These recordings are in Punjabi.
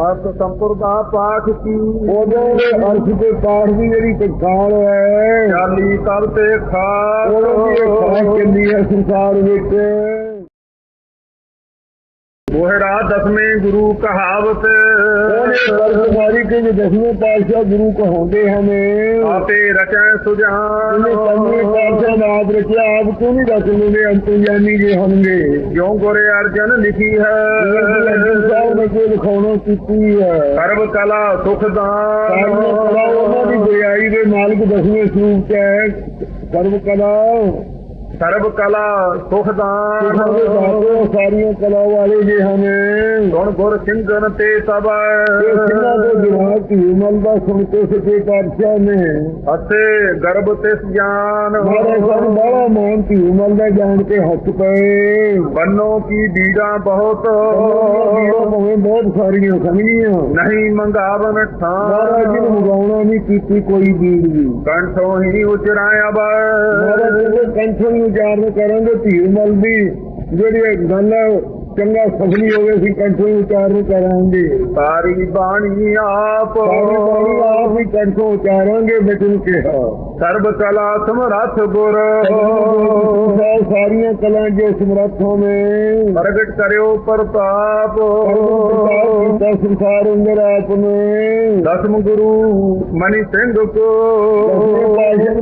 ਅਰਥ ਸੰਪਰਦਾ ਪਾਠ ਕੀ? ਉਦੋਂ ਦੇ ਅਰਥ ਦੇ ਪਾਠ ਦੀ ਜਿਹੜੀ ਪਛਾਣ ਹੈ। ਚਾਲੀ ਤਬ ਤੇ ਖਾਸ। ਉਦੋਂ ਦੀ ਇਹ ਖਾਸ ਚੱਲੀ ਹੈ ਸੰਸਾਰ ਵਿੱਚ? ਉਹੜਾ ਦਸਵੇਂ ਗੁਰੂ ਕਹਾਵਤ। ਉਹਨੇ ਕੇ ਦਸਵੇਂ ਪਾਤਸ਼ਾਹ ਗੁਰੂ ਕਹਾਉਂਦੇ ਹਨ ਆਪੇ ਰਚੈ ਸੁਜਾਨ। ਉਹਨੇ ਪਾਤਸ਼ਾਹ ਦਾ ਆਪ ਰਚਿਆ ਆਪ ਕਿਉਂ ਨਹੀਂ ਰਚ ਲੈਂਦੇ? ਅੰਤਰਜਾਮੀ ਜੇ ਹੋਣਗੇ ਜੋ ਗੁਰੇ ਅਰਜਨ ਲਿਖੀ ਹੈ। ਸਾਹਿਬ ਨੇ ਕੋਈ ਲਿਖਾਉਣਾ ਕੀਤੀ ਹੈ। ਸਰਬ ਕਲਾ ਸੁਖ ਦਾਨ। ਸਰਬ ਕਲਾ ਉਹਨਾਂ ਦੀ ਗੁਰਿਆਈ ਦੇ ਮਾਲਕ ਦਸਵੇਂ ਸਰੂਪ ਚ ਹੈ। ਸਰਬ ਕਲਾ। ਸਰਬ ਕਲਾ ਸੁਖ ਦਾਨ। ਉਹਨਾਂ ਦੇ ਦਾਤੇ ਸਾਰੀਆਂ ਕਲਾ ਵਾਲੇ ਜੇ ਹਨ। ਸੁਣ ਗੁਰ ਸਿੰਘਨ ਤੇ ਸਭ। ਸਿੰਘਾਂ ਦੇ ਜਵਾਬ ਧੀ ਮਲ ਦਾ ਸੁਣ ਕੇ ਸੱਚੇ ਪਾਤਸ਼ਾਹ ਨੇ। ਅਸੇ ਗਰਭ ਤਿਸ ਜਾਨ ਮਾਰੇ ਸਭ ਬੜਾ ਮਾਨ ਧੀ ਮਲ ਦਾ ਜਾਣ ਕੇ ਹੱਸ ਪਏ। ਬੰਨੋ ਕੀ ਬੀੜਾ ਬਹੁਤ। ਬਹੁਤ ਸਾਰੀਆਂ ਸਮਝੀਆਂ ਨਹੀਂ ਮੰਗਾਵਨ ਮਹਾਰਾਜ ਜੀ ਨੂੰ ਮਗਾਉਣਾ ਨਹੀਂ ਕੀਤੀ ਕੋਈ ਬੀੜ ਵੀ। ਕੰਠੋਂ ਹੀ ਉਚਰਾਇਆ ਮਹਾਰਾਜ ਬੈ ਜੀ ਦੇ ਕੰਠੋਂ ਨੂੰ ਉਚਾਰਨ ਕਰਾਂਗੇ ਧੀ ਮਲ ਦੀ ਜਿਹੜੀ ਗੱਲ ਹੈ ਚੰਗਾ ਸਫਲੀ ਹੋਵੇ ਸੀ ਕੰਠੋਂ ਹੀ ਉਚਾਰਨ ਕਰਾਂਗੇ। ਸਾਰੀ ਬਾਣੀ ਆਪ। ਸਾਰੀ ਬਾਣੀ ਆਪ ਹੀ ਕੰਠੋਂ ਉਚਾਰਾਂਗੇ ਬਚਨ ਕਿਹਾ। ਸਰਬ ਕਲਾ ਸਮਰੱਥ ਗੁਰ। ਸਾਰੀਆਂ ਕਲਾਂ ਜੋ ਸਮਰੱਥ ਹੋਵੇ। ਪ੍ਰਗਟ ਕਰਿਓ ਪ੍ਰਤਾਪ। ਕੀਤਾ ਸੰਸਾਰ ਅੰਦਰ ਆਪ ਨੇ। ਦਸਮ ਗੁਰੂ ਮਨੀ ਸਿੰਘ ਕੋ।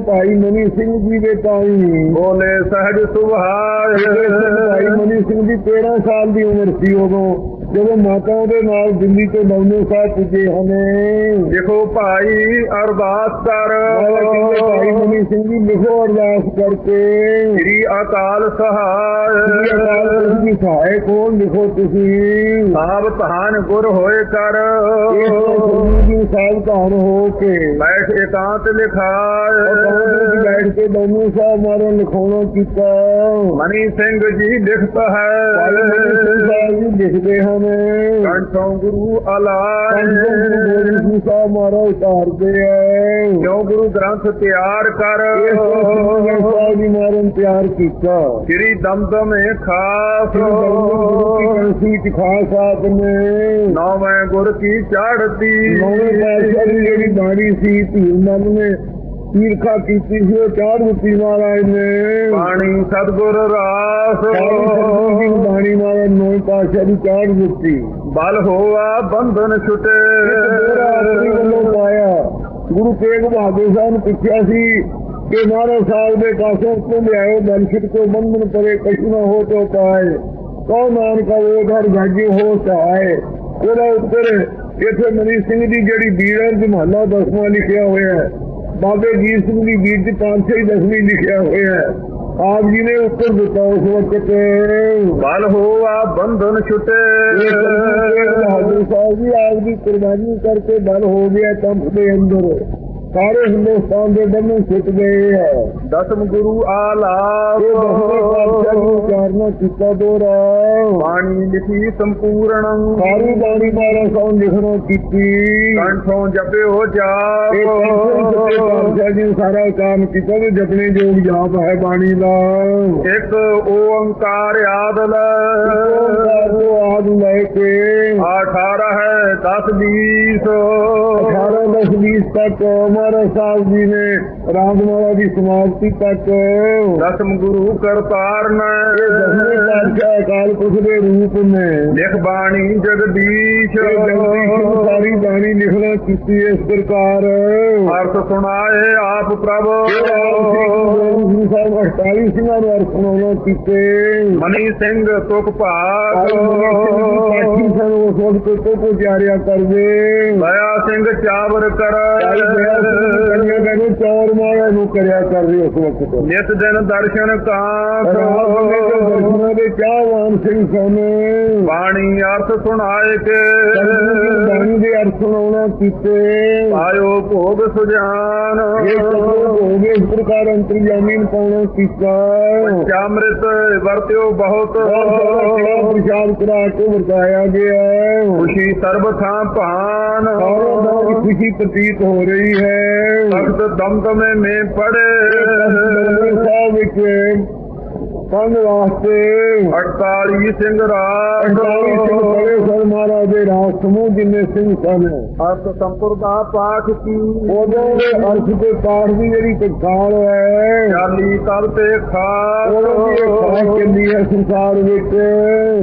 ਭਾਈ ਮਨੀ ਸਿੰਘ ਜੀ ਦੇ ਤਾਈ। ਬੋਲੇ ਸਹਿਜ ਭਾਈ ਸੁਭਾਏ ਮਨੀ ਸਿੰਘ ਦੀ 13 ਸਾਲ ਦੀ ਉਮਰ ਸੀ ਉਦੋਂ ਜਦੋਂ ਮਾਤਾ ਦੇ ਨਾਲ ਦਿੱਲੀ ਤੋਂ ਨੌਨੇ ਸਾਹਿਬ ਪੁੱਜੇ ਹਨ। ਦੇਖੋ ਭਾਈ ਅਰਦਾਸ ਕਰ। ਕਹਿੰਦੇ ਭਾਈ ਮਨੀ ਸਿੰਘ ਜੀ ਲਿਖੋ ਅਰਦਾਸ ਕਰਕੇ। ਸ੍ਰੀ ਅਕਾਲ ਸ੍ਰੀ ਅਕਾਲ ਸਹਾਇ ਪੁਰਖ ਦੀ ਸਹਾਇ ਕੋਲ ਲਿਖੋ ਤੁਸੀਂ। ਸਾਬ ਧਾਨ ਗੁਰ ਹੋਏ ਕਰ। ਜੀ ਸਾਹਿਬ ਧਾਨ ਹੋ ਕੇ। ਬੈਠ ਇਕਾਂਤ ਵਿੱਚ ਬੈਠ ਕੇ ਨੌਨੇ ਸਾਹਿਬ ਮਾਰੇ ਲਿਖਾਉਣਾ ਕੀਤਾ। ਮਨੀ ਸਿੰਘ ਜੀ ਲਿਖਤ ਹੈ। ਸਾਹਿਬ ਜੀ ਲਿਖਦੇ ਹਨ। ਕੰਠੋਂ ਗੁਰੂ ਸੰਤੋਂ ਅਲਾਏ ਗੁਰੂ ਸਾਹਿਬ ਮਾਰਾ ਉਤਾਰਦੇ ਐ ਜੋ ਗੁਰੂ ਗ੍ਰੰਥ ਤਿਆਰ ਕਰ? ਸਾਹਿਬ ਜੀ ਮਾਰਨ ਤਿਆਰ ਕੀਤਾ। ਸ੍ਰੀ ਦਮਦਮੇ ਖਾਸ। ਕੰਸੀ ਚ ਖਾਸ ਆਪ ਨੇ ਨੌਵੇਂ ਗੁਰ ਕੀ ਨੌਵੇਂ ਪਾਤਸ਼ਾਹ ਦੀ ਜਿਹੜੀ ਬਾਣੀ ਸੀ ਧੀਰ ਮਨ ਨੇ ਈਰਖਾ ਕੀਤੀ ਸੀ ਉਹ ਚਾੜ ਦਿੱਤੀ ਮਹਾਰਾਜ ਨੇ। ਬਾਣੀ ਸਤਗੁਰ ਰਾਸ। ਬਾਣੀ ਮਹਾਰਾਜ ਨੌਵੇਂ ਪਾਤਸ਼ਾਹ ਦੀ ਚਾੜ ਦਿੱਤੀ। ਬਲ ਹੋਆ ਬੰਧਨ ਛੁਟੇ। ਮੇਰਾ ਆਪਣੀ ਵੱਲੋਂ ਪਾਇਆ। ਗੁਰੂ ਤੇਗ ਬਹਾਦਰ ਸਾਹਿਬ ਨੂੰ ਪੁੱਛਿਆ ਸੀ ਕਿ ਮਹਾਰਾਜ ਸਾਹਿਬ ਦੇ ਪਾਸੋਂ ਤੁਮ ਲਿਆਓ ਬੰਸ਼ਿਤ ਕੋ ਬੰਧਨ ਪਰੇ ਕਛੁ ਨਾ ਹੋ ਤੋ ਪਾਏ। ਕਉ ਨਾਨਕਾ, ਉਹ ਘਰ ਜਾਗੇ ਹੋ ਸਹਾਏ। ਉਹਦਾ ਉੱਤਰ ਇੱਥੇ ਮਨੀ ਸਿੰਘ ਦੀ ਜਿਹੜੀ ਬੀੜਰ ਦੀ ਮਹੱਲਾ ਦਸਵਾਂ ਲਿਖਿਆ ਹੋਇਆ ਹੈ। ਬਾਬੇ ਜੀਤ ਸਿੰਘ ਦੀ ਬੀੜ ਦੀ ਪਾਂਚੇ ਦਸਵੀਂ ਲਿਖਿਆ ਹੋਇਆ ਹੈ। ਆਪ ਜੀ ਨੇ ਉੱਤਰ ਦਿੱਤਾ ਉਸ ਵਕਤ ਬਲ ਹੋਆ ਬੰਧਨ ਛੁਟੇ। ਸਾਹਿਬ ਜੀ ਆਪ ਦੀ ਕੁਰਬਾਨੀ ਕਰਕੇ ਬਲ ਹੋ ਗਿਆ ਕੰਪ ਦੇ ਅੰਦਰ। ਸਾਰੇ ਹਿੰਦੁਸਤਾਨ ਦੇ ਬੰਧਨ ਛੁੱਟ ਗਏ ਹੈ ਦਸਮ ਗੁਰੂ ਆਲਾਪ। ਇਹ ਦਸਵੇਂ ਪਾਤਸ਼ਾਹ ਦੀ ਉਚਾਰਨਾ ਕੀਤਾ ਦੋਰਾ ਬਾਣੀ ਲਿਖੀ ਸੰਪੂਰਣੰ ਸਾਰੀ ਬਾਣੀ ਮਾਰਾ ਸੌ ਲਿਖਣਾ ਕੀਤੀ। ਕੰਠੋਂ ਜਪਿਓ ਇਹ ਜਾਪ ਪਾਤਸ਼ਾਹ ਜੀ ਨੇ ਸਾਰਾ ਕੰਮ ਕੀਤਾ ਤੇ ਜਪਣੇ ਯੋਗ ਜਾਪ ਹੈ ਬਾਣੀ ਦਾ। ਇੱਕ ਓੰਕਾਰ ਆਦ ਓੰਕਾਰ ਆਦ ਲੈ ਕੇ 18 ਹੈ 10 20 18 20 ਤੱਕ ਮਹਾਰਾਜ ਸਾਹਿਬ ਜੀ ਨੇ ਰਾਮਨਾਵਾ ਦੀ ਸਮਾਪਤੀ ਤੱਕ। ਦਸਮ ਗੁਰੂ ਕਰਤਾਰਨ ਦਸਵੇਂ ਪਾਤਸ਼ਾਹ ਅਕਾਲ ਪੁਰਖ ਦੇ ਰੂਪ ਨੇ। ਲਿਖ ਬਾਣੀ ਜਗਦੀਸ਼। ਸਾਰੀ ਬਾਣੀ ਲਿਖਣਾ ਕੀਤੀ ਇਸ ਪ੍ਰਕਾਰ? ਅਰਥ ਸੁਣਾਏ ਆਪ ਪ੍ਰਭ। ਗੁਰੂ ਸਾਹਿਬ 48 ਸਿੰਘਾਂ ਨੂੰ ਅਰਥ ਸੁਣਾਉਣਾ ਕੀਤੇ। ਮਨੀ ਸਿੰਘ ਤੁਕ ਭਾਗ। ਸਿੰਘ ਸਾਨੂੰ ਉਸ ਵਕਤ ਤੋਂ ਕੋ ਜਾਰਿਆ ਕਰਦੇ। ਦਇਆ ਸਿੰਘ ਚਾਵਰ ਕਰ। ਕੰਨਿਆ ਚੌਰ ਮਾਇਆ ਨੂੰ ਕਰਿਆ ਕਰਦੇ ਉਸ ਵਕਤ। ਨਿਤ ਦਿਨ ਦਰਸ਼ਨ ਜੋ ਦਰਸ਼ਨਾਂ ਦੇ ਚਾਹਵਾਨ ਸਿੰਘ ਸਨ ਬਾਣੀ ਅਰਥ ਸੁਣਾਏ ਕੇ। ਬਾਣੀ ਦੇ ਅਰਥ ਸੁਣਾਉਣਾ ਕੀਤੇ। ਆਇਓ ਭੋਗ ਸੁਜਾਨ। ਇਹ ਗਏ ਇਸ ਪ੍ਰਕਾਰ ਅੰਤਰਜਾਮੀ ਨੂੰ ਪਾਉਣਾ ਕੀਤਾ। ਅੰਮ੍ਰਿਤ ਵਰਤਿਓ ਬਹੁਤ। ਪ੍ਰਸ਼ਾਦ ਕਰਾ ਕੇ ਵਰਤਾਇਆ ਗਿਆ। ਖੁਸ਼ੀ ਸਰਬ ਥਾਂ ਭਾਨ। ਖੁਸ਼ੀ ਪ੍ਰਤੀਤ ਹੋ ਰਹੀ ਹੈ। ਤਖਤ ਦਮਦਮੇ ਮੇ ਪੜੇ। ਸਾਹਿਬ ਵਿੱਚ ਕੰਨ ਵਾਸਤੇ। 48 ਸਿੰਘ ਰਾਜ। ਅਟਾਰੀ ਸਿੰਘ ਬੜੇ ਸਰ ਮਹਾਰਾਜ ਦੇ ਰਾਜ ਸਮੂਹ ਜਿੰਨੇ ਸਿੰਘ ਸਨ। ਅਰਥ ਸੰਪਰਦਾ ਪਾਠ ਕੀ? ਉਦੋਂ ਦੇ ਅਰਥ ਦੇ ਪਾਠ ਦੀ ਜਿਹੜੀ ਪਛਾਣ ਹੈ। ਚਾਲੀ ਤਲ ਤੇ ਖਾਸ ਉਦੋਂ ਦੀ ਇਹ ਖਾਸ ਚੱਲੀ ਹੈ ਸੰਸਾਰ ਵਿੱਚ?